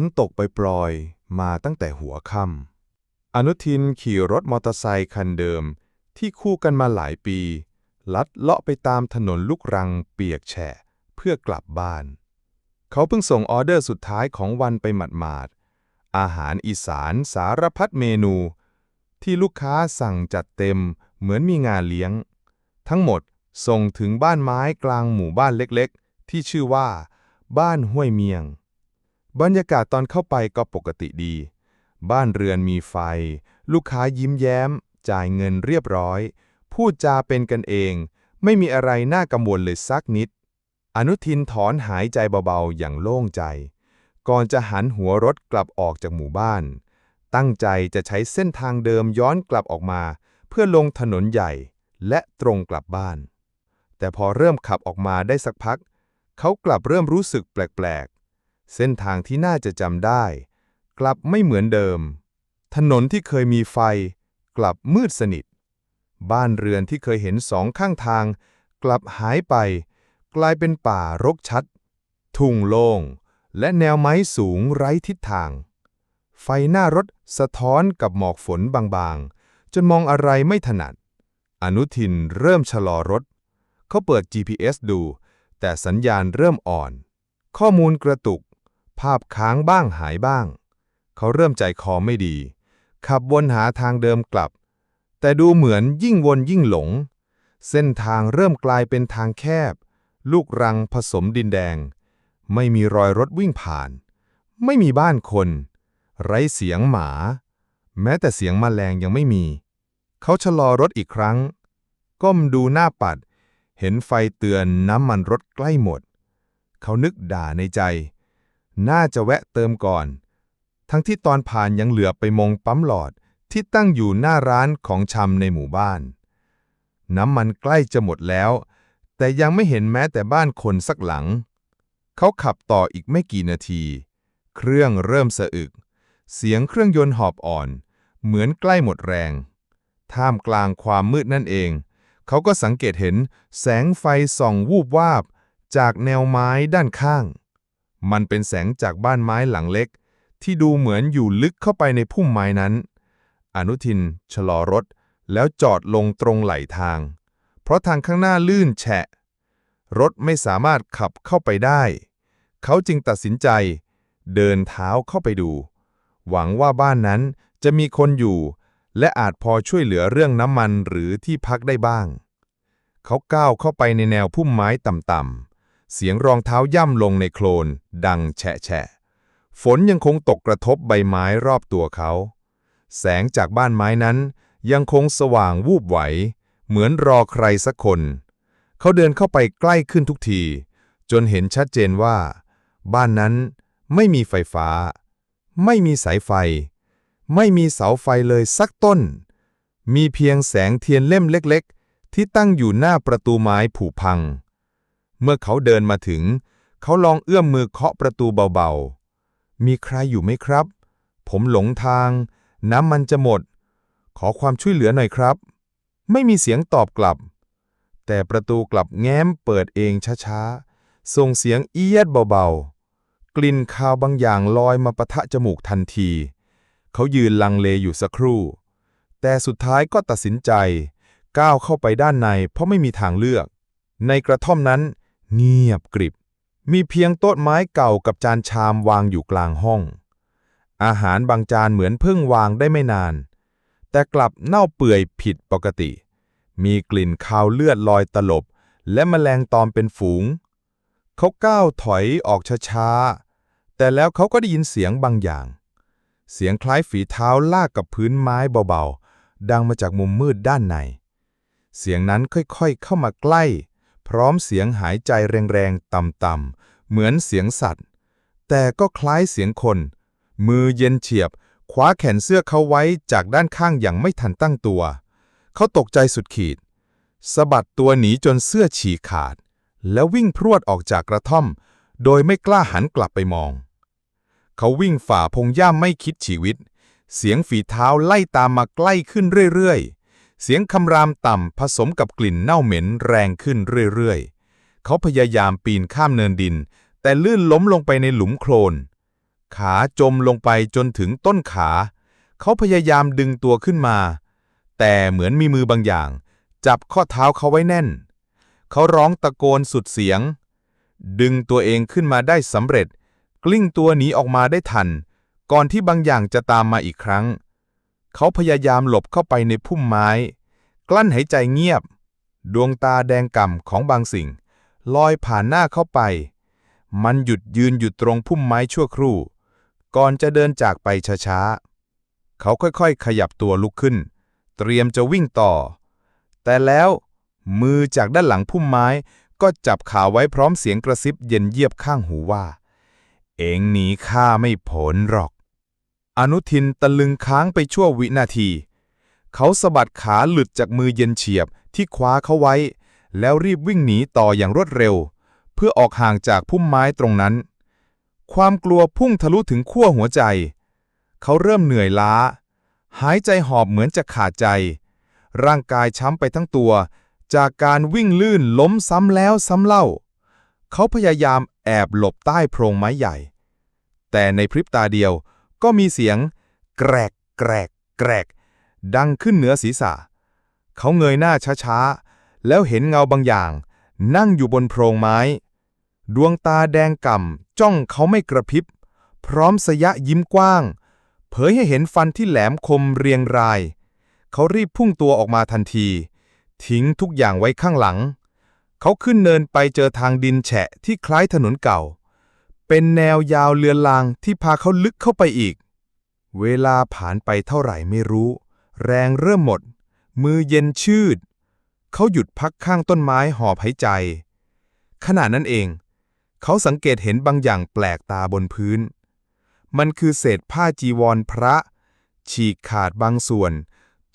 นตกไปปลอยมาตั้งแต่หัวค่ำอนุทินขี่รถมอเตอร์ไซคันเดิม ที่คู่กันมาหลายปี ลัดเลาะไปตามถนนลูกรังเปียกแฉะ เพื่อกลับบ้าน เขาเพิ่งส่งออเดอร์สุดท้ายของวันไปหมาดๆ อาหารอีสานสารพัดเมนู ที่ลูกค้าสั่งจัดเต็มเหมือนมีงานเลี้ยง ทั้งหมดส่งถึงบ้านไม้กลางหมู่บ้านเล็กๆ ที่ชื่อว่า บ้านห้วยเมียง บรรยากาศตอนเข้าไปก็ปกติดี บ้านเรือนมีไฟ ลูกค้ายิ้มแย้ม จ่ายเงินเรียบร้อย พูดจาเป็นกันเอง ไม่มีอะไรน่ากังวลเลยสักนิด อนุทินถอนหายใจเบาๆ อย่างโล่งใจ ก่อนจะหันหัวรถกลับออกจากหมู่บ้าน ตั้งใจจะใช้เส้นทางเดิมย้อนกลับออกมา เพื่อลงถนนใหญ่และตรงกลับบ้าน แต่พอเริ่มขับออกมาได้สักพัก เขากลับเริ่มรู้สึกแปลกๆ เส้นทางที่น่าจะจำได้ กลับไม่เหมือนเดิม ถนนที่เคยมีไฟ กลับมืดสนิท บ้านเรือนที่เคยเห็นสองข้างทาง กลับหายไป กลายเป็นป่ารกชัด ทุ่งโล่งและแนวไม้สูงไร้ทิศทาง ไฟหน้ารถสะท้อนกับหมอกฝนบางๆ จนมองอะไรไม่ถนัด อนุทินเริ่มชะลอรถ เขาเปิด GPS ดู แต่สัญญาณเริ่มอ่อน ข้อมูลกระตุก ภาพค้างบ้างหายบ้าง เขาเริ่มใจคอไม่ดี ขับวนหาทางเดิมกลับ แต่ดูเหมือนยิ่งวนยิ่งหลง เส้นทางเริ่มกลายเป็นทางแคบ ลูกรังผสมดินแดง ไม่มีรอยรถวิ่งผ่าน ไม่มีบ้านคน ไร้เสียงหมา แม้แต่เสียงมแมลงยังไม่มี เขาชะลอรถอีกครั้ง ก้มดูหน้าปัด เห็นไฟเตือนน้ำมันรถใกล้หมด เขานึกด่าในใจ น่าจะแวะเติมก่อน ทั้งที่ตอนผ่านยังเหลือไปมองปั๊มหลอดที่ตั้งอยู่หน้าร้านของชำในหมู่บ้าน น้ำมันใกล้จะหมดแล้ว แต่ยังไม่เห็นแม้แต่บ้านคนสักหลัง เขาขับต่ออีกไม่กี่นาที เครื่องเริ่มสะอึก เสียงเครื่องยนต์หอบอ่อน เหมือนใกล้หมดแรง ท่ามกลางความมืดนั่นเอง เขาก็สังเกตเห็นแสงไฟส่องวูบวาบจากแนวไม้ด้านข้าง มันเป็นแสงจากบ้านไม้หลังเล็ก ที่ดูเหมือนอยู่ลึกเข้าไปในพุ่มไม้นั้น อนุทิน ชะลอรถ แล้วจอดลงตรงไหลทาง เพราะทางข้างหน้าลื่นแฉะ รถไม่สามารถขับเข้าไปได้ เขาจึงตัดสินใจ เดินเท้าเข้าไปดู หวังว่าบ้านนั้นจะมีคนอยู่ และอาจพอช่วยเหลือเรื่องน้ำมันหรือที่พักได้บ้าง เขาก้าวเข้าไปในแนวพุ่มไม้ต่ำๆ เสียงรองเท้าย่ำลงในโคลน ดังแฉะแฉะ ฝนยังคงตกกระทบใบไม้รอบตัวเขา แสงจากบ้านไม้นั้นยังคงสว่างวูบไหว เหมือนรอใครสักคน เขาเดินเข้าไปใกล้ขึ้นทุกที จนเห็นชัดเจนว่า บ้านนั้นไม่มีไฟฟ้า ไม่มีสายไฟ ไม่มีเสาไฟเลยสักต้น มีเพียงแสงเทียนเล่มเล็ก ๆ ที่ตั้งอยู่หน้าประตูไม้ผุพัง เมื่อเขาเดินมาถึง เขาลองเอื้อมมือเคาะประตูเบาๆ มีใครอยู่ไหมครับ ผมหลงทาง น้ำมันจะหมด ขอความช่วยเหลือหน่อยครับ ไม่มีเสียงตอบกลับ แต่ประตูกลับแง้มเปิดเองช้าๆ ส่งเสียงเอียดเบาๆ กลิ่นคาวบางอย่างลอยมาปะทะจมูกทันที เขายืนลังเลอยู่สักครู่ แต่สุดท้ายก็ตัดสินใจ ก้าวเข้าไปด้านในเพราะไม่มีทางเลือก ในกระท่อมนั้น เงียบกริบ มีเพียงโต๊ะไม้เก่ากับจานชามวางอยู่กลางห้อง อาหารบางจานเหมือนเพิ่งวางได้ไม่นาน แต่กลับเน่าเปื่อยผิดปกติ มีกลิ่นคาวเลือดลอยตลบ และแมลงตอมเป็นฝูง เขาก้าวถอยออกช้าๆ แต่แล้วเขาก็ได้ยินเสียงบางอย่าง เสียงคล้ายฝีเท้าลากกับพื้นไม้เบาๆ ดังมาจากมุมมืดด้านใน เสียงนั้นค่อยๆเข้ามาใกล้ พร้อมเสียงหายใจแรงๆ ต่ำๆ เหมือนเสียงสัตว์ แต่ก็คล้ายเสียงคน มือเย็นเฉียบ คว้าแขนเสื้อเขาไว้จากด้านข้างอย่างไม่ทันตั้งตัว เขาตกใจสุดขีดสะบัดตัวหนีจนเสื้อฉีกขาด แล้ววิ่งพรวดออกจากกระท่อม โดยไม่กล้าหันกลับไปมอง เขาวิ่งฝ่าพงหญ้าไม่คิดชีวิต เสียงฝีเท้าไล่ตามมาใกล้ขึ้นเรื่อยๆ เสียงคำรามต่ำผสมกับกลิ่นเน่าเหม็นแรงขึ้นเรื่อยๆ เขาพยายามปีนข้ามเนินดิน แต่ลื่นล้มลงไปในหลุมโคลน ขาจมลงไปจนถึงต้นขา เขาพยายามดึงตัวขึ้นมา แต่เหมือนมีมือบางอย่าง จับข้อเท้าเขาไว้แน่น เขาร้องตะโกนสุดเสียง ดึงตัวเองขึ้นมาได้สำเร็จ กลิ้งตัวหนีออกมาได้ทัน ก่อนที่บางอย่างจะตามมาอีกครั้ง เขาพยายามหลบเข้าไปในพุ่มไม้ กลั้นหายใจเงียบ ดวงตาแดงก่ำของบางสิ่ง ลอยผ่านหน้าเข้าไป มันหยุดยืนอยู่ตรงพุ่มไม้ชั่วครู่ ก่อนจะเดินจากไปช้าๆ เขาค่อยๆ ขยับตัวลุกขึ้น เตรียมจะวิ่งต่อ แต่แล้วมือจากด้านหลังพุ่มไม้ก็จับขาไว้พร้อมเสียงกระซิบเย็นเยียบข้างหูว่า เองหนีข้าไม่พ้นหรอก อนุทินตะลึงค้างไปชั่ววินาที เขาสะบัดขาหลุดจากมือเย็นเฉียบที่คว้าเขาไว้ แล้วรีบวิ่งหนีต่ออย่างรวดเร็ว เพื่อออกห่างจากพุ่มไม้ตรงนั้น ความกลัวพุ่งทะลุถึงขั้วหัวใจ เขาเริ่มเหนื่อยล้า หายใจหอบเหมือนจะขาดใจ ร่างกายช้ำไปทั้งตัว จากการวิ่งลื่นล้มซ้ำแล้วซ้ำเล่า เขาพยายามแอบหลบใต้โพรงไม้ใหญ่ แต่ในพริบตาเดียว ก็มีเสียง แกรกแกรกแกรก ดังขึ้นเหนือศีรษะ เขาเงยหน้าช้าๆ แล้วเห็นเงาบางอย่าง นั่งอยู่บนโพรงไม้ ดวงตาแดงก่ำจ้องเขาไม่กระพริบ พร้อมสยะยิ้มกว้าง เผยให้เห็นฟันที่แหลมคมเรียงราย เขารีบพุ่งตัวออกมาทันที ทิ้งทุกอย่างไว้ข้างหลัง เขาขึ้นเนินไปเจอทางดินแฉะที่คล้ายถนนเก่า เป็นแนวยาวเลือนลางที่พาเขาลึกเข้าไปอีก เวลาผ่านไปเท่าไหร่ไม่รู้ แรงเริ่มหมด มือเย็นชืด เขาหยุดพักข้างต้นไม้หอบหายใจ ขณะนั้นเอง เขาสังเกตเห็นบางอย่างแปลกตาบนพื้น มันคือเศษผ้าจีวรพระ ฉีกขาดบางส่วน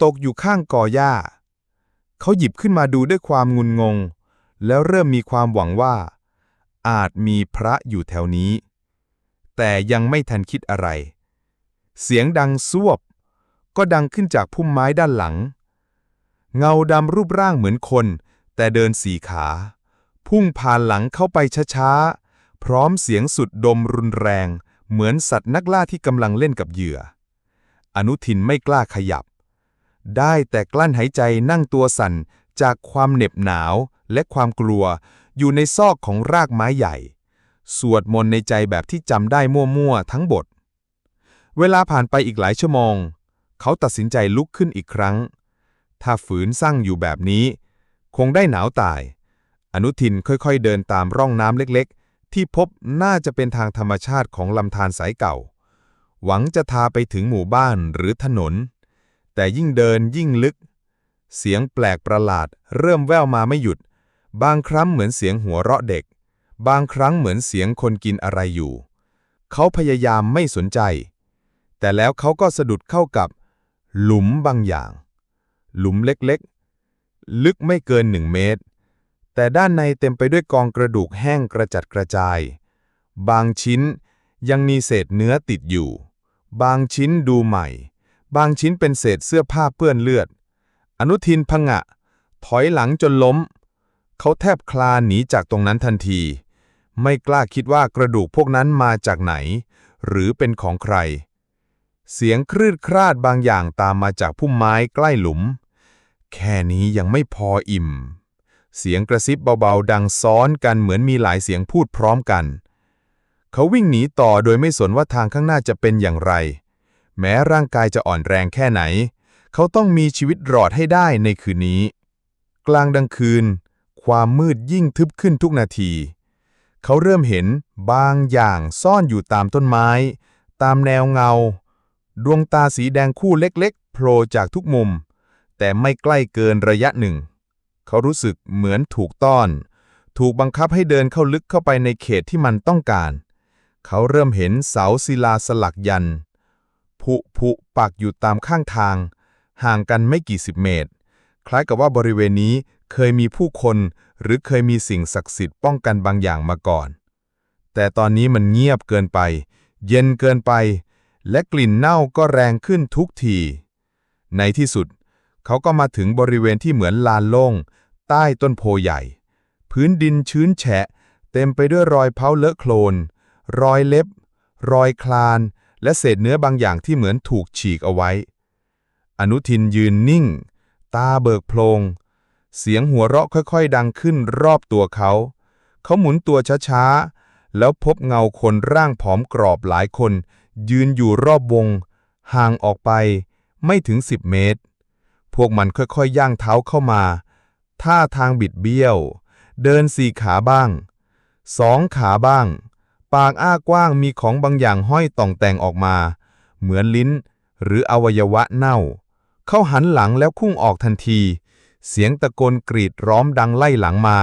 ตกอยู่ข้างกอหญ้า เขาหยิบขึ้นมาดูด้วยความงุนงง แล้วเริ่มมีความหวังว่า อาจมีพระอยู่แถวนี้ แต่ยังไม่ทันคิดอะไร เสียงดังซวบ ก็ดังขึ้นจากพุ่มไม้ด้านหลัง เงาดำรูปร่างเหมือนคน แต่เดินสี่ขา พุ่งผ่านหลังเข้าไปช้าๆ พร้อมเสียงสุดดมรุนแรง เหมือนสัตว์นักล่าที่กำลังเล่นกับเหยื่อ อนุทินไม่กล้าขยับ ได้แต่กลั้นหายใจนั่งตัวสั่นจากความเหน็บหนาวและความกลัว อยู่ในซอกของรากไม้ใหญ่ สวดมนต์ในใจแบบที่จำได้มั่วๆทั้งบท เวลาผ่านไปอีกหลายชั่วโมง เขาตัดสินใจลุกขึ้นอีกครั้ง ถ้าฝืนสั่งอยู่แบบนี้ คงได้หนาวตาย อนุทินค่อยๆเดินตามร่องน้ำเล็กๆ ที่พบน่าจะเป็นทางธรรมชาติของลำธารสายเก่า หวังจะทาไปถึงหมู่บ้านหรือถนน แต่ยิ่งเดินยิ่งลึก เสียงแปลกประหลาดเริ่มแว่วมาไม่หยุด บางครั้งเหมือนเสียงหัวเราะเด็ก บางครั้งเหมือนเสียงคนกินอะไรอยู่ เขาพยายามไม่สนใจ แต่แล้วเขาก็สะดุดเข้ากับ หลุมบางอย่าง หลุมเล็กๆ ลึกไม่เกินหนึ่งเมตร แต่ด้านในเต็มไปด้วยกองกระดูกแห้งกระจัดกระจาย บางชิ้นยังมีเศษเนื้อติดอยู่ บางชิ้นดูใหม่ บางชิ้นเป็นเศษเสื้อผ้าเปื้อนเลือด อนุทินพงะ ถอยหลังจนล้ม เขาแทบคลานหนีจากตรงนั้นทันที ไม่กล้าคิดว่ากระดูกพวกนั้นมาจากไหน หรือเป็นของใคร เสียงครืดคราดบางอย่างตามมาจากพุ่มไม้ใกล้หลุม แค่นี้ยังไม่พออิ่ม เสียงกระซิบเบาๆ ดังซ้อนกันเหมือนมีหลายเสียงพูดพร้อมกัน เขาวิ่งหนีต่อโดยไม่สนว่าทางข้างหน้าจะเป็นอย่างไร แม้ร่างกายจะอ่อนแรงแค่ไหน เขาต้องมีชีวิตรอดให้ได้ในคืนนี้ กลางดังคืน ความมืดยิ่งทึบขึ้นทุกนาที เขาเริ่มเห็นบางอย่างซ่อนอยู่ตามต้นไม้ ตามแนวเงา ดวงตาสีแดงคู่เล็กๆโผล่จากทุกมุม แต่ไม่ใกล้เกินระยะหนึ่ง เขารู้สึกเหมือนถูกต้อน ถูกบังคับให้เดินเข้าลึกเข้าไปในเขตที่มันต้องการ เขาเริ่มเห็นเสาศิลาสลักยันผุผุปักอยู่ตามข้างทาง ห่างกันไม่กี่สิบเมตร คล้ายกับว่าบริเวณนี้ เคยมีผู้คนหรือเคยมีสิ่งศักดิ์สิทธิ์ป้องกันบางอย่างมาก่อน แต่ตอนนี้มันเงียบเกินไป เย็นเกินไป และกลิ่นเน่าก็แรงขึ้นทุกที ในที่สุด เขาก็มาถึงบริเวณที่เหมือนลานโล่ง ใต้ต้นโพใหญ่ พื้นดินชื้นแฉะ เต็มไปด้วยรอยเผาเลอะโคลน รอยเล็บ รอยคลาน และเศษเนื้อบางอย่างที่เหมือนถูกฉีกเอาไว้ อนุทินยืนนิ่ง ตาเบิกโพลง เสียงหัวเราะค่อยๆ ดังขึ้นรอบตัวเขา เขาหมุนตัวช้าๆ แล้วพบเงาคนร่างผอมกรอบหลายคน ยืนอยู่รอบวง ห่างออกไป ไม่ถึง10เมตร พวกมันค่อยๆ ย่างเท้าเข้ามา ท่าทางบิดเบี้ยว เดินสี่ขาบ้าง สองขาบ้าง ปากอ้ากว้างมีของบางอย่างห้อยต่องแต่งออกมา เหมือนลิ้น หรืออวัยวะเน่า เขาหันหลังแล้วพุ่งออกทันที เสียงตะโกนกรีดร้องดังไล่หลังมา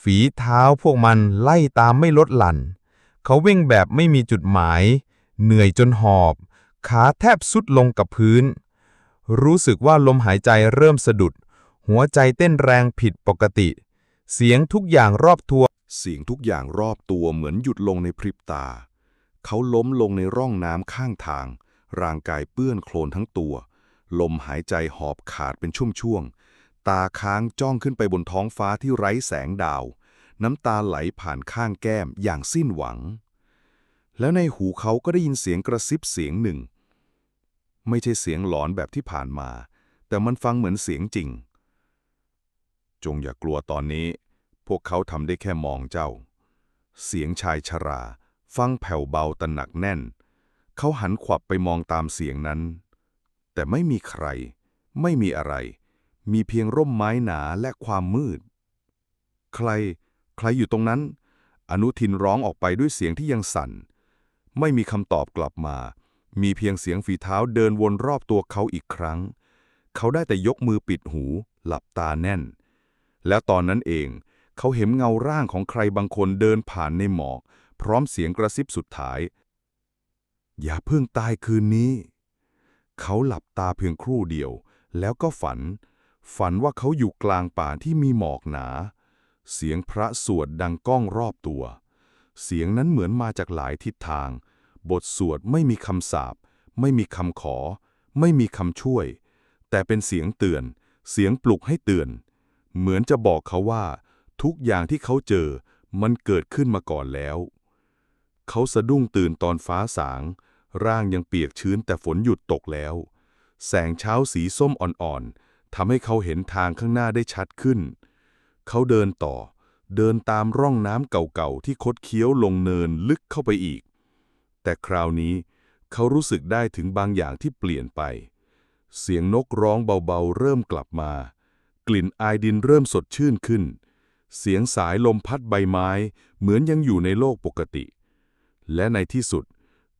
ฝีเท้าพวกมันไล่ตามไม่ลดหลั่น เขาวิ่งแบบไม่มีจุดหมาย เหนื่อยจนหอบ ขาแทบสุดลงกับพื้น รู้สึกว่าลมหายใจเริ่มสะดุด หัวใจเต้นแรงผิดปกติ เสียงทุกอย่างรอบตัว เสียงทุกอย่างรอบตัวเหมือนหยุดลงในพริบตา เขาล้มลงในร่องน้ำข้างทาง ร่างกายเปื้อนโคลนทั้งตัว ลมหายใจหอบขาดเป็นช่วงๆ ตาค้างจ้องขึ้นไปบนท้องฟ้าที่ไร้แสงดาว น้ำตาไหลผ่านข้างแก้มอย่างสิ้นหวัง แล้วในหูเขาก็ได้ยินเสียงกระซิบเสียงหนึ่ง ไม่ใช่เสียงหลอนแบบที่ผ่านมา แต่มันฟังเหมือนเสียงจริง จงอย่ากลัวตอนนี้ พวกเขาทำได้แค่มองเจ้า เสียงชายชรา ฟังแผ่วเบาแต่หนักแน่น เขาหันขวับไปมองตามเสียงนั้น แต่ไม่มีใคร ไม่มีอะไร มีเพียงร่มไม้หนาและความมืด ใคร ใครอยู่ตรงนั้น อนุทินร้องออกไปด้วยเสียงที่ยังสั่น ไม่มีคำตอบกลับมา มีเพียงเสียงฝีเท้าเดินวนรอบตัวเขาอีกครั้ง เขาได้แต่ยกมือปิดหู หลับตาแน่น แล้วตอนนั้นเอง เขาเห็นเงาร่างของใครบางคนเดินผ่านในหมอก พร้อมเสียงกระซิบสุดท้าย อย่าเพิ่งตายคืนนี้ เขาหลับตาเพียงครู่เดียว แล้วก็ฝัน ฝันว่าเขาอยู่กลางป่าที่มีหมอกหนา เสียงพระสวดดังก้องรอบตัว เสียงนั้นเหมือนมาจากหลายทิศทาง บทสวดไม่มีคำสาป ไม่มีคำขอ ไม่มีคำช่วย แต่เป็นเสียงเตือน เสียงปลุกให้เตือน เหมือนจะบอกเขาว่า ทุกอย่างที่เขาเจอมันเกิดขึ้นมาก่อนแล้ว เขาสะดุ้งตื่นตอนฟ้าสาง ร่างยังเปียกชื้นแต่ฝนหยุดตกแล้ว แสงเช้าสีส้มอ่อนๆ ทำให้เขาเห็นทางข้างหน้าได้ชัดขึ้น เขาเดินต่อ เดินตามร่องน้ำเก่าๆที่คดเคี้ยวลงเนินลึกเข้าไปอีก แต่คราวนี้เขารู้สึกได้ถึงบางอย่างที่เปลี่ยนไป เสียงนกร้องเบาๆ เริ่มกลับมา กลิ่นอายดินเริ่มสดชื่นขึ้น เสียงสายลมพัดใบไม้ เหมือนยังอยู่ในโลกปกติ และในที่สุด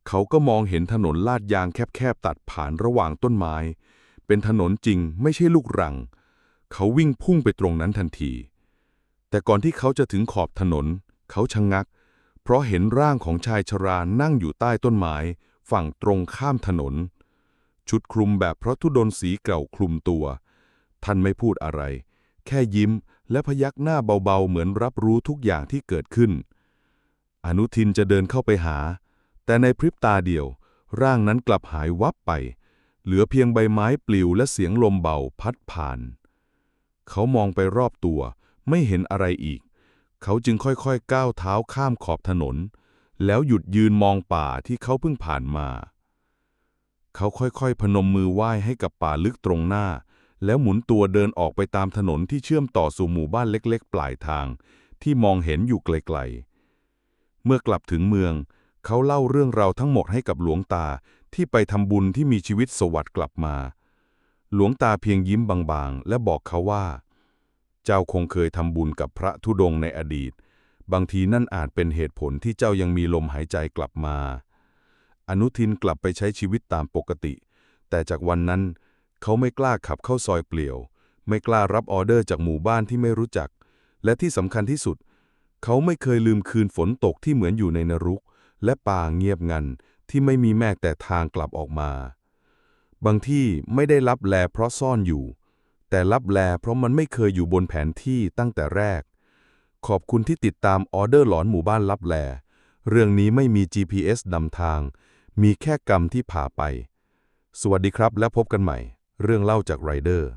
เขาก็มองเห็นถนนลาดยางแคบๆตัดผ่านระหว่างต้นไม้ เป็นถนนจริงไม่ใช่ลูกรัง เขาวิ่งพุ่งไปตรงนั้นทันที แต่ก่อนที่เขาจะถึงขอบถนน เขาชะงงัก เพราะเห็นร่างของชายชรานั่งอยู่ใต้ต้นไม้ ฝั่งตรงข้ามถนน ชุดคลุมแบบพระธุดนสีเก่าคลุมตัว ท่านไม่พูดอะไร แค่ยิ้มและพยักหน้าเบาๆ เหมือนรับรู้ทุกอย่างที่เกิดขึ้น อนุทินจะเดินเข้าไปหา แต่ในพริบตาเดียว ร่างนั้นกลับหายวับไป เหลือเพียงใบไม้ปลิวและเสียงลมเบาพัดผ่าน เขามองไปรอบตัว ไม่เห็นอะไรอีก เขาจึงค่อยๆก้าวเท้าข้ามขอบถนน แล้วหยุดยืนมองป่าที่เขาเพิ่งผ่านมา เขาค่อยๆ พนมมือไหว้ให้กับป่าลึกตรงหน้า แล้วหมุนตัวเดินออกไปตามถนนที่เชื่อมต่อสู่หมู่บ้านเล็กๆ ปลายทาง ที่มองเห็นอยู่ไกลๆ เมื่อกลับถึงเมือง เขาเล่าเรื่องราวทั้งหมดให้กับหลวงตา ที่ไปทำบุญที่มีชีวิตสวัสดิ์กลับมา หลวงตาเพียงยิ้มบางๆ และบอกเขาว่า เจ้าคงเคยทำบุญกับพระธุดงค์ในอดีต บางทีนั่นอาจเป็นเหตุผลที่เจ้ายังมีลมหายใจกลับมา อนุทินกลับไปใช้ชีวิตตามปกติ แต่จากวันนั้น เขาไม่กล้าขับเข้าซอยเปลี่ยว ไม่กล้ารับออเดอร์จากหมู่บ้านที่ไม่รู้จัก และที่สำคัญที่สุด เขาไม่เคยลืมคืนฝนตกที่เหมือนอยู่ในนรกและป่าเงียบงัน ที่ไม่มีแม้แต่ทางกลับออกมา บางที่ไม่ได้รับแลเพราะซ่อนอยู่ แต่รับแลเพราะมันไม่เคยอยู่บนแผนที่ตั้งแต่แรก ขอบคุณที่ติดตามออเดอร์หลอนหมู่บ้านรับแล เรื่องนี้ไม่มี GPS นำทาง มีแค่กรรมที่ผ่าไป สวัสดีครับและพบกันใหม่ เรื่องเล่าจากไรเดอร์